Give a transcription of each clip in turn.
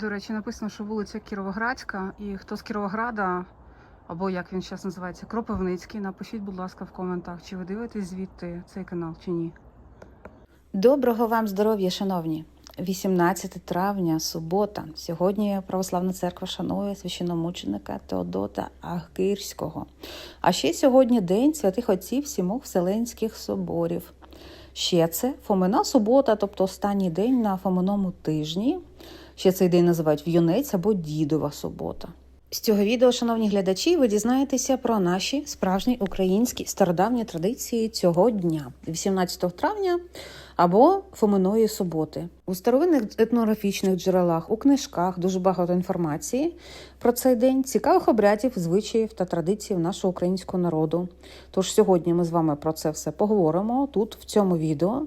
До речі, написано, що вулиця Кіровоградська, і хто з Кіровограда, або як він зараз називається, Кропивницький, напишіть, будь ласка, в коментах, чи ви дивитесь звідти цей канал, чи ні. Доброго вам здоров'я, шановні! 18 травня, субота. Сьогодні Православна церква шанує священомученика Теодота Агирського. А ще сьогодні День святих отців сімох Вселенських соборів. Ще це Фомина субота, тобто останній день на Фоминому тижні. Ще цей день називають В'юнець або Дідова субота. З цього відео, шановні глядачі, ви дізнаєтеся про наші справжні українські стародавні традиції цього дня, 18 травня або Фоминої суботи. У старовинних етнографічних джерелах, у книжках дуже багато інформації про цей день, цікавих обрядів, звичаїв та традицій нашого українського народу. Тож сьогодні ми з вами про це все поговоримо тут, в цьому відео.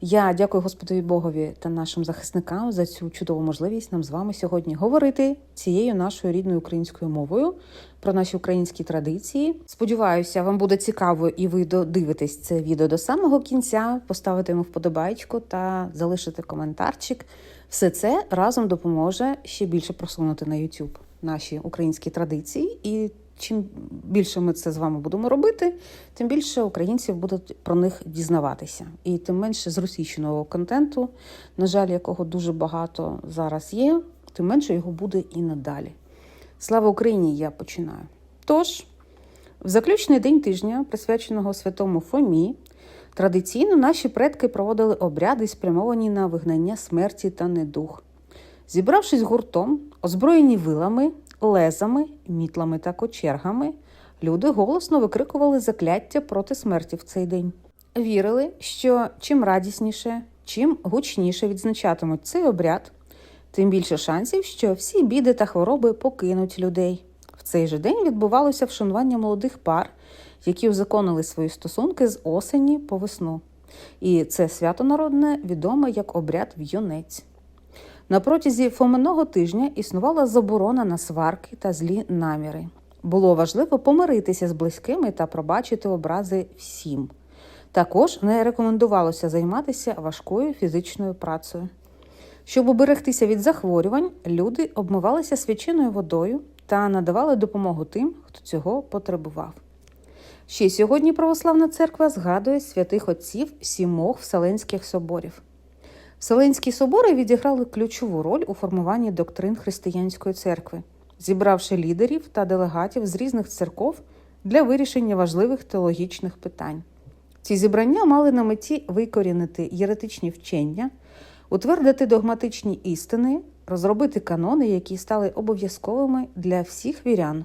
Я дякую Господові Богові та нашим захисникам за цю чудову можливість нам з вами сьогодні говорити цією нашою рідною українською мовою про наші українські традиції. Сподіваюся, вам буде цікаво і ви додивитесь це відео до самого кінця, поставити йому вподобайку та залишити коментарчик. Все це разом допоможе ще більше просунути на YouTube наші українські традиції. І чим більше ми це з вами будемо робити, тим більше українців будуть про них дізнаватися. І тим менше зросійщеного контенту, на жаль, якого дуже багато зараз є, тим менше його буде і надалі. Слава Україні! Я починаю. Тож, в заключний день тижня, присвяченого святому Фомі, традиційно наші предки проводили обряди, спрямовані на вигнання смерті та недух. Зібравшись гуртом, озброєні вилами, лезами, мітлами та кочергами, люди голосно викрикували закляття проти смерті в цей день. Вірили, що чим радісніше, чим гучніше відзначатимуть цей обряд, тим більше шансів, що всі біди та хвороби покинуть людей. В цей же день відбувалося вшанування молодих пар, які узаконили свої стосунки з осені по весну. І це свято народне відоме як обряд в'юнець. На протязі Фоминого тижня існувала заборона на сварки та злі наміри. Було важливо помиритися з близькими та пробачити образи всім. Також не рекомендувалося займатися важкою фізичною працею. Щоб уберегтися від захворювань, люди обмивалися свяченою водою та надавали допомогу тим, хто цього потребував. Ще сьогодні Православна церква згадує святих отців сімох Вселенських соборів. Вселенські собори відіграли ключову роль у формуванні доктрин християнської церкви, зібравши лідерів та делегатів з різних церков для вирішення важливих теологічних питань. Ці зібрання мали на меті викорінити єретичні вчення, утвердити догматичні істини, розробити канони, які стали обов'язковими для всіх вірян,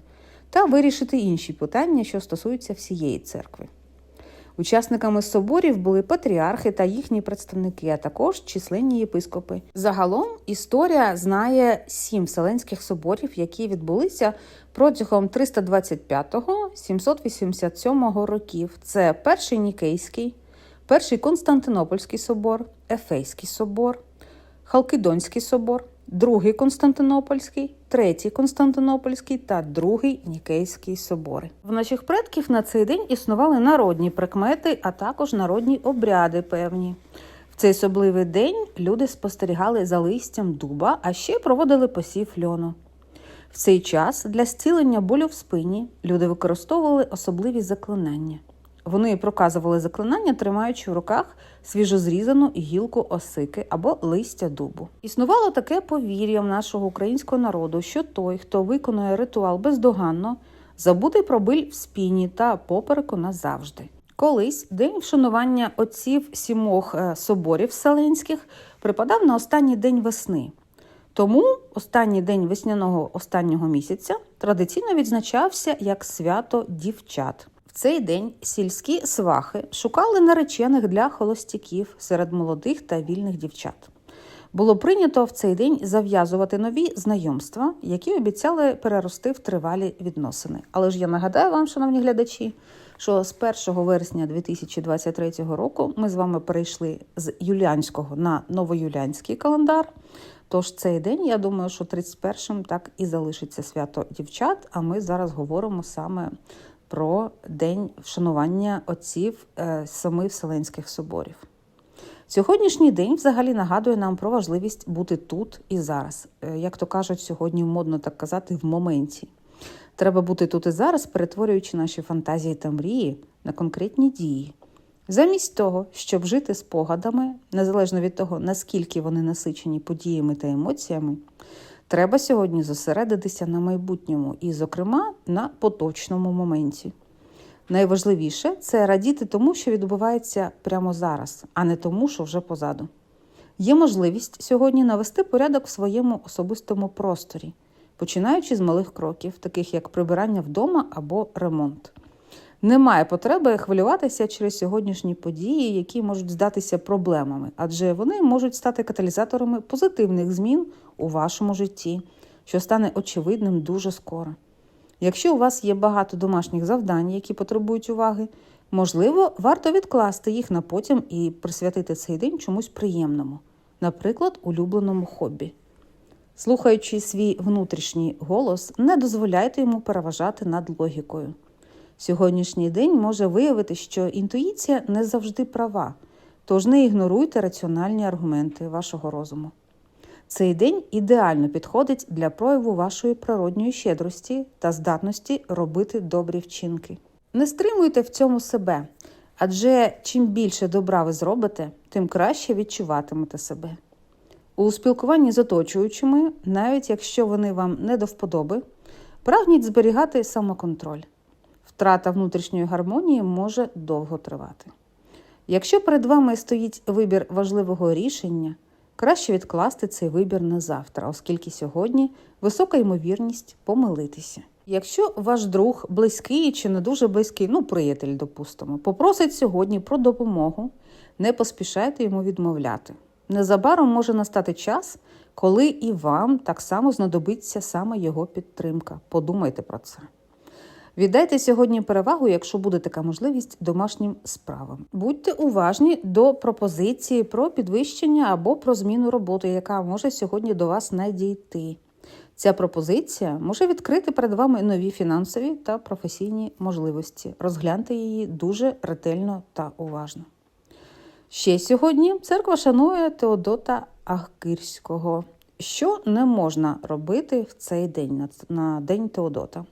та вирішити інші питання, що стосуються всієї церкви. Учасниками соборів були патріархи та їхні представники, а також численні єпископи. Загалом історія знає сім вселенських соборів, які відбулися протягом 325-787 років. Це перший Нікейський, перший Константинопольський собор, Ефейський собор, Халкидонський собор, другий Константинопольський, третій Константинопольський та другий Нікейський собори. В наших предків на цей день існували народні прикмети, а також народні обряди певні. В цей особливий день люди спостерігали за листям дуба, а ще проводили посів льону. В цей час для зцілення болю в спині люди використовували особливі заклинання. Вони проказували заклинання, тримаючи в руках свіжозрізану гілку осики або листя дубу. Існувало таке повір'я в нашого українського народу, що той, хто виконує ритуал бездоганно, забуде про біль в спині та попереку назавжди. Колись день вшанування отців сімох е, соборів селенських припадав на останній день весни. Тому останній день весняного останнього місяця традиційно відзначався як свято дівчат. Цей день сільські свахи шукали наречених для холостяків серед молодих та вільних дівчат. Було прийнято в цей день зав'язувати нові знайомства, які обіцяли перерости в тривалі відносини. Але ж я нагадаю вам, шановні глядачі, що з 1 вересня 2023 року ми з вами перейшли з юліанського на новоюліанський календар. Тож цей день, я думаю, що 31-м так і залишиться свято дівчат. А ми зараз говоримо саме про день вшанування отців е, семи Вселенських соборів. Сьогоднішній день взагалі нагадує нам про важливість бути тут і зараз. Е, Як то кажуть, сьогодні модно так казати в моменті. Треба бути тут і зараз, перетворюючи наші фантазії та мрії на конкретні дії. Замість того, щоб жити спогадами, незалежно від того, наскільки вони насичені подіями та емоціями, треба сьогодні зосередитися на майбутньому і, зокрема, на поточному моменті. Найважливіше це радіти тому, що відбувається прямо зараз, а не тому, що вже позаду. Є можливість сьогодні навести порядок в своєму особистому просторі, починаючи з малих кроків, таких як прибирання вдома або ремонт. Немає потреби хвилюватися через сьогоднішні події, які можуть здатися проблемами, адже вони можуть стати каталізаторами позитивних змін у вашому житті, що стане очевидним дуже скоро. Якщо у вас є багато домашніх завдань, які потребують уваги, можливо, варто відкласти їх на потім і присвятити цей день чомусь приємному, наприклад, улюбленому хобі. Слухаючи свій внутрішній голос, не дозволяйте йому переважати над логікою. Сьогоднішній день може виявити, що інтуїція не завжди права, тож не ігноруйте раціональні аргументи вашого розуму. Цей день ідеально підходить для прояву вашої природньої щедрості та здатності робити добрі вчинки. Не стримуйте в цьому себе, адже чим більше добра ви зробите, тим краще відчуватимете себе. У спілкуванні з оточуючими, навіть якщо вони вам не до вподоби, прагніть зберігати самоконтроль. Втрата внутрішньої гармонії може довго тривати. Якщо перед вами стоїть вибір важливого рішення, краще відкласти цей вибір на завтра, оскільки сьогодні висока ймовірність помилитися. Якщо ваш друг близький чи не дуже близький, ну приятель, допустимо, попросить сьогодні про допомогу, не поспішайте йому відмовляти. Незабаром може настати час, коли і вам так само знадобиться саме його підтримка. Подумайте про це. Віддайте сьогодні перевагу, якщо буде така можливість, домашнім справам. Будьте уважні до пропозиції про підвищення або про зміну роботи, яка може сьогодні до вас надійти. Ця пропозиція може відкрити перед вами нові фінансові та професійні можливості. Розгляньте її дуже ретельно та уважно. Ще сьогодні церква шанує Теодота Ахкирського, що не можна робити в цей день, на- День Теодота.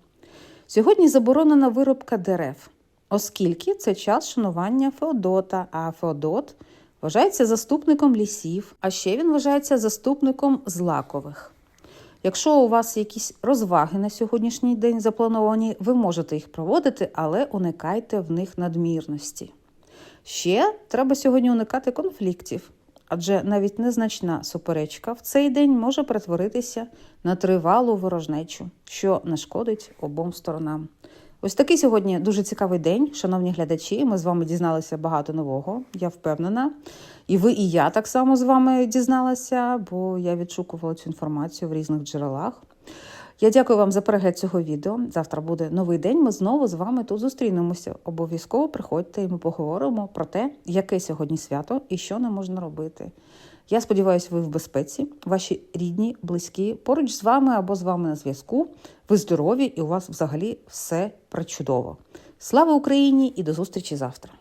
Сьогодні заборонена вирубка дерев, оскільки це час шанування Феодота, а Феодот вважається заступником лісів, а ще він вважається заступником злакових. Якщо у вас якісь розваги на сьогоднішній день заплановані, ви можете їх проводити, але уникайте в них надмірності. Ще треба сьогодні уникати конфліктів, адже навіть незначна суперечка в цей день може перетворитися на тривалу ворожнечу, що не шкодить обом сторонам. Ось такий сьогодні дуже цікавий день, шановні глядачі. Ми з вами дізналися багато нового, я впевнена. І ви, і я так само з вами дізналася, бо я відшукувала цю інформацію в різних джерелах. Я дякую вам за перегляд цього відео. Завтра буде новий день. Ми знову з вами тут зустрінемося. Обов'язково приходьте і ми поговоримо про те, яке сьогодні свято і що не можна робити. Я сподіваюся, ви в безпеці, ваші рідні, близькі поруч з вами або з вами на зв'язку. Ви здорові і у вас взагалі все причудово. Слава Україні і до зустрічі завтра!